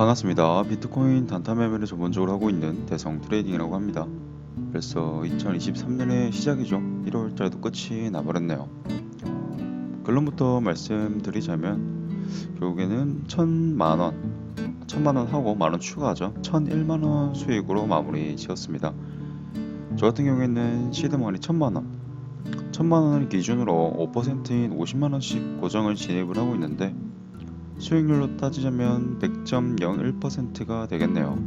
반갑습니다. 비트코인 단타 매매를 전문적으로 하고 있는 대성 트레이딩이라고 합니다. 벌써 2023년의 시작이죠. 1월달도 끝이 나버렸네요. 결론부터 말씀드리자면 결국에는 1000만원, 1000만원 하고 만원 추가하죠. 1001만원 수익으로 마무리 지었습니다. 저 같은 경우에는 시드머니 1000만원, 1000만원을 기준으로 5%인 50만원씩 고정을 진입을 하고 있는데 수익률로 따지자면 100.01%가 되겠네요.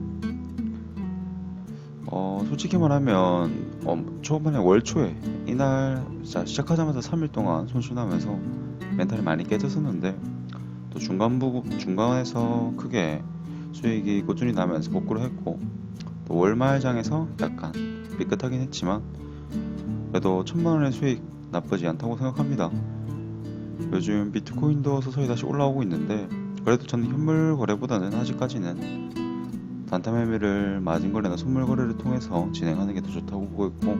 어, 솔직히 말하면 어, 초반에 월초에 이날 자, 시작하자마자 3일 동안 손실하면서 멘탈이 많이 깨졌었는데 또 중간 부분 중간에서 크게 수익이 꾸준히 나면서 복구를 했고 또 월말장에서 약간 삐끗하긴 했지만 그래도 천만 원의 수익 나쁘지 않다고 생각합니다. 요즘 비트코인도 서서히 다시 올라오고 있는데 그래도 저는 현물 거래보다는 아직까지는 단타 매매를 마진 거래나 선물 거래를 통해서 진행하는 게 더 좋다고 보고 있고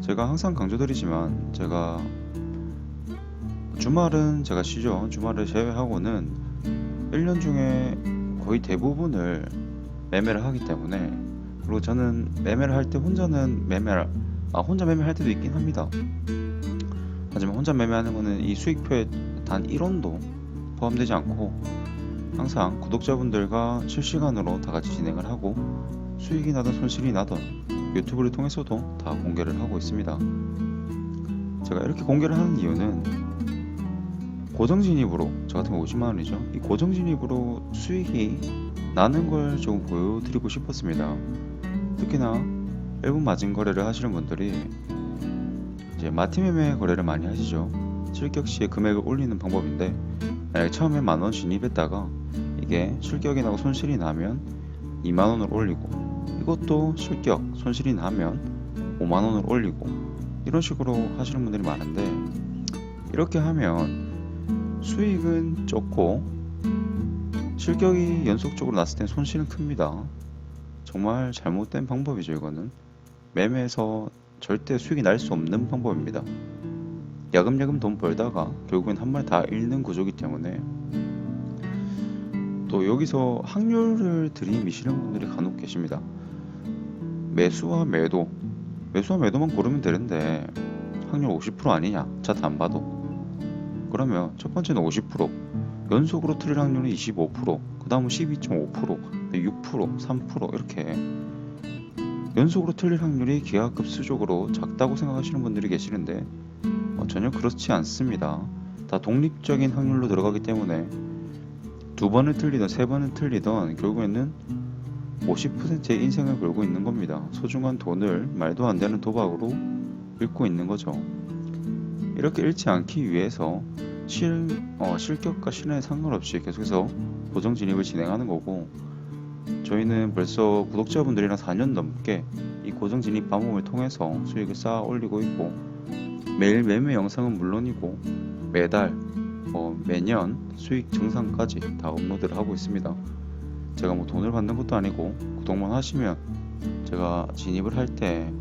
제가 항상 강조드리지만 제가 주말은 제가 쉬죠. 주말을 제외하고는 1년 중에 거의 대부분을 매매를 하기 때문에 그리고 저는 매매를 할 때 혼자는 매매를 아 혼자 매매할 때도 있긴 합니다 하지만 혼자 매매하는 거는 이 수익표에 단 1원도 포함되지 않고 항상 구독자분들과 실시간으로 다 같이 진행을 하고 수익이 나든 손실이 나든 유튜브를 통해서도 다 공개를 하고 있습니다. 제가 이렇게 공개를 하는 이유는 고정 진입으로 저 같은 거 50만 원이죠. 이 고정 진입으로 수익이 나는 걸 조금 보여드리고 싶었습니다. 특히나 일본 마진 거래를 하시는 분들이 이제 마티 매매 거래를 많이 하시죠. 실격 시에 금액을 올리는 방법인데 만약에 처음에 만 원 진입했다가 이게 실격이 나고 손실이 나면 2만 원을 올리고 이것도 실격 손실이 나면 5만 원을 올리고 이런 식으로 하시는 분들이 많은데 이렇게 하면 수익은 적고 실격이 연속적으로 났을 땐 손실은 큽니다. 정말 잘못된 방법이죠 이거는 매매에서 절대 수익이 날 수 없는 방법입니다. 야금야금 돈 벌다가 결국엔 한 번에 다 잃는 구조기 때문에 또 여기서 확률을 들이미시는 분들이 간혹 계십니다. 매수와 매도, 매수와 매도만 고르면 되는데 확률 50% 아니냐? 차트 안 봐도. 그러면 첫 번째는 50%, 연속으로 틀릴 확률은 25%, 그 다음은 12.5%, 6%, 3% 이렇게 연속으로 틀릴 확률이 기하급수적으로 작다고 생각하시는 분들이 계시는데 어, 전혀 그렇지 않습니다. 다 독립적인 확률로 들어가기 때문에 두 번을 틀리든 세 번을 틀리든 결국에는 50%의 인생을 걸고 있는 겁니다. 소중한 돈을 말도 안 되는 도박으로 잃고 있는 거죠. 이렇게 잃지 않기 위해서 실, 어, 실격과 실현에 상관없이 계속해서 고정 진입을 진행하는 거고 저희는 벌써 구독자분들이랑 4년 넘게 이 고정 진입 방법을 통해서 수익을 쌓아 올리고 있고 매일 매매 영상은 물론이고 매달 뭐 매년 수익 증상까지 다 업로드를 하고 있습니다. 제가 뭐 돈을 받는 것도 아니고 구독만 하시면 제가 진입을 할 때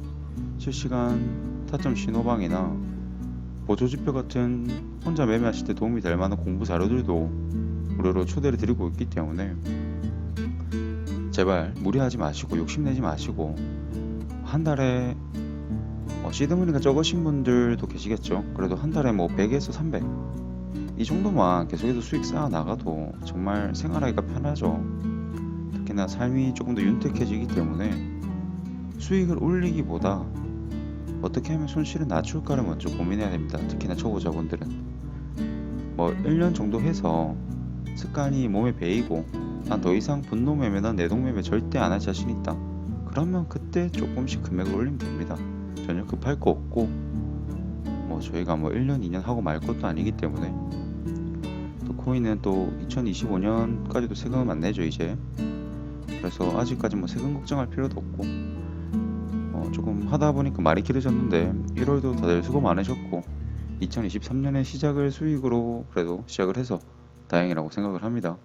실시간 타점 신호방이나 보조지표 같은 혼자 매매하실 때 도움이 될 만한 공부 자료들도 무료로 초대를 드리고 있기 때문에 제발 무리하지 마시고 욕심내지 마시고 한 달에 어, 시드머니가 적으신 분들도 계시겠죠. 그래도 한 달에 뭐 100에서 300. 이 정도만 계속해서 수익 쌓아 나가도 정말 생활하기가 편하죠. 특히나 삶이 조금 더 윤택해지기 때문에 수익을 올리기보다 어떻게 하면 손실을 낮출까를 먼저 고민해야 됩니다. 특히나 초보자분들은. 뭐 1년 정도 해서 습관이 몸에 배이고 난더 이상 분노 매매나 내동 매매 절대 안 할 자신 있다. 그러면 그때 조금씩 금액을 올리면 됩니다. 전혀 급할 거 없고 뭐 저희가 뭐 1년 2년 하고 말 것도 아니기 때문에 또 코인은 또 2025년까지도 세금을 안 내죠 이제 그래서 아직까지 뭐 세금 걱정할 필요도 없고 어 조금 하다 보니까 말이 길어졌는데 1월도 다들 수고 많으셨고 2023년의 시작을 수익으로 그래도 시작을 해서 다행이라고 생각을 합니다.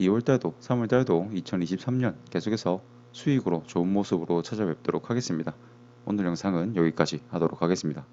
2월달도 3월달도 2023년 계속해서 수익으로 좋은 모습으로 찾아뵙도록 하겠습니다. 오늘 영상은 여기까지 하도록 하겠습니다.